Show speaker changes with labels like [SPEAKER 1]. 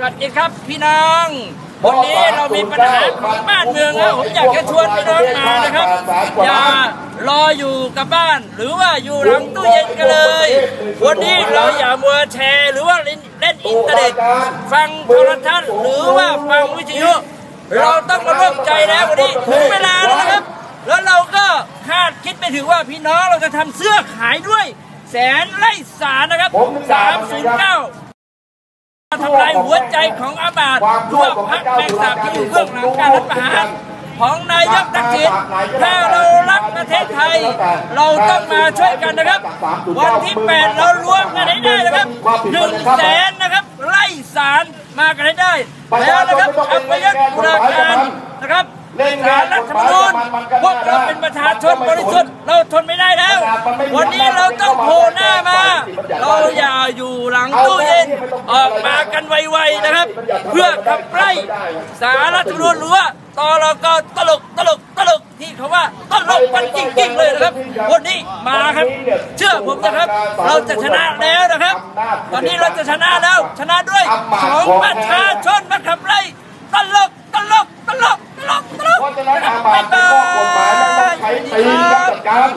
[SPEAKER 1] สวัสดีครับพี่น้องวันนี้เรามีปัญหาของบ้านเมืองนะผมอยากจะชวนพี่น้องมานะครับ อย่ารออยู่กับบ้าน หรือว่าอยู่หลังตู้เย็นกันเลย วันนี้เราอย่ามัวแชร์ หรือว่าเล่นเล่นอินเทอร์เน็ตฟังโทรทัศน์หรือว่าฟังวิทยุเราต้องมาร่วมใจแล้ววันนี้ถึงเวลาแล้วนะครับ แล้วเราก็คาดคิดไปถึงว่าพี่น้องเราจะทำเสื้อขายด้วย แสนไร่สารนะครับ309 ทำลายหัวใจของอาบาตทั่วพรรคแมงสาบที่อยู่เบื้องหลังการรัฐประหารของนายกทักษิณถ้าเรารักประเทศไทย เราต้องมาช่วยกันนะครับ วันที่ 8 เรารวมกันให้ได้นะครับหนึ่งแสนนะครับ ไล่สารมากันให้ได้ แล้วนะครับอัปยศตุลาการนะครับสารรัฐธรรมนูญพวกเราเป็นประชาชนบริสุทธิ์เราทนไม่ได้แล้ว วันนี้เราต้องโผล่หน้ามา เราอย่า อยู่หลังตู้เย็นออกมากันไวๆนะครับ เพื่อขับไล่สารัฐธรรมนูญหรือว่าตอรกตลกตลกตลกที่เขาว่าตลกกันจริงๆเลยนะครับวันนี้มาครับ เชื่อผมนะครับ เราจะชนะแล้วนะครับ ตอนนี้เราจะชนะแล้ว ชนะด้วยของประชาชนมาขับไล่ตลกตลกตลกตลกตลก
[SPEAKER 2] เพราะฉะนั้นอาบัติข้อกฎหมายนั้นใช้ตีกับการ